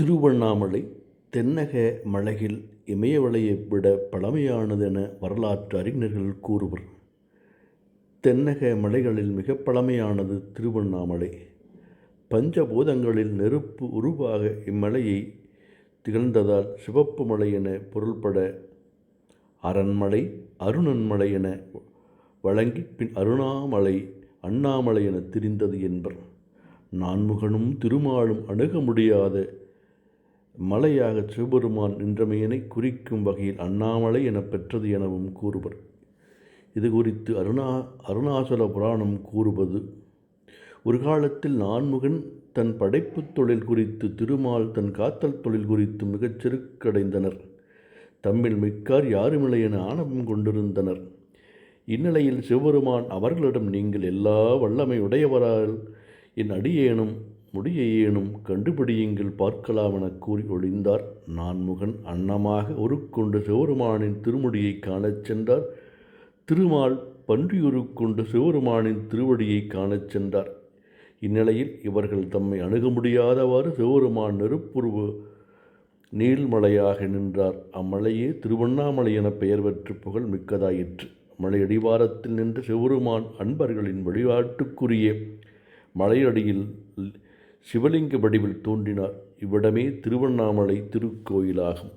திருவண்ணாமலை தென்னக மலையில் இமயமலையை விட பழமையானதென வரலாற்று அறிஞர்கள் கூறுவர். தென்னக மலைகளில் மிக பழமையானது திருவண்ணாமலை. பஞ்சபூதங்களில் நெருப்பு உருவாக இம்மலையை திகழ்ந்ததால் சிவப்பு மலை என பொருள்பட அரண்மலை அருணன்மலை என வழங்கி பின் அருணாமலை அண்ணாமலை என திரிந்தது என்பர். நான்முகனும் திருமாலும் அணுக முடியாத மலையாக சிவபெருமான் நின்றமையினை குறிக்கும் வகையில் அண்ணாமலை எனப் பெற்றது எனவும் கூறுவர். இது குறித்து அருணா அருணாசல புராணம் கூறுவது ஒரு காலத்தில் நான்முகன் தன் படைப்புத் தொழில் குறித்து திருமால் தன் காத்தல் தொழில் குறித்து மிகச் செருக்கடைந்தனர். தம்மில் மிக்கார் யாருமில்லை என ஆணவம் கொண்டிருந்தனர். இந்நிலையில் சிவபெருமான் அவர்களிடம் நீங்கள் எல்லா வல்லமை உடையவரால் என் அடியேனும் முடியையேனும் கண்டுபிடியுங்கள் பார்க்கலாம் எனக் கூறி ஒளிந்தார் நான்முகன் அன்னமாக உருக்கொண்டு சிவருமானின் திருமுடியை காணச் சென்றார். திருமால் பன்றியுருக்கொண்டு சிவருமானின் திருவடியை காணச் சென்றார். இந்நிலையில் இவர்கள் தம்மை அணுக முடியாதவாறு சிவருமான் நெருப்புருவு நீள்மலையாக நின்றார். அம்மலையே திருவண்ணாமலை என பெயர் பெற்று புகழ் மிக்கதாயிற்று. மலையடிவாரத்தில் நின்ற சிவருமான் அன்பர்களின் வழிபாட்டுக்குரிய மலையடியில் சிவலிங்க வடிவில் தோன்றினார். இவ்விடமே திருவண்ணாமலை திருக்கோயிலாகும்.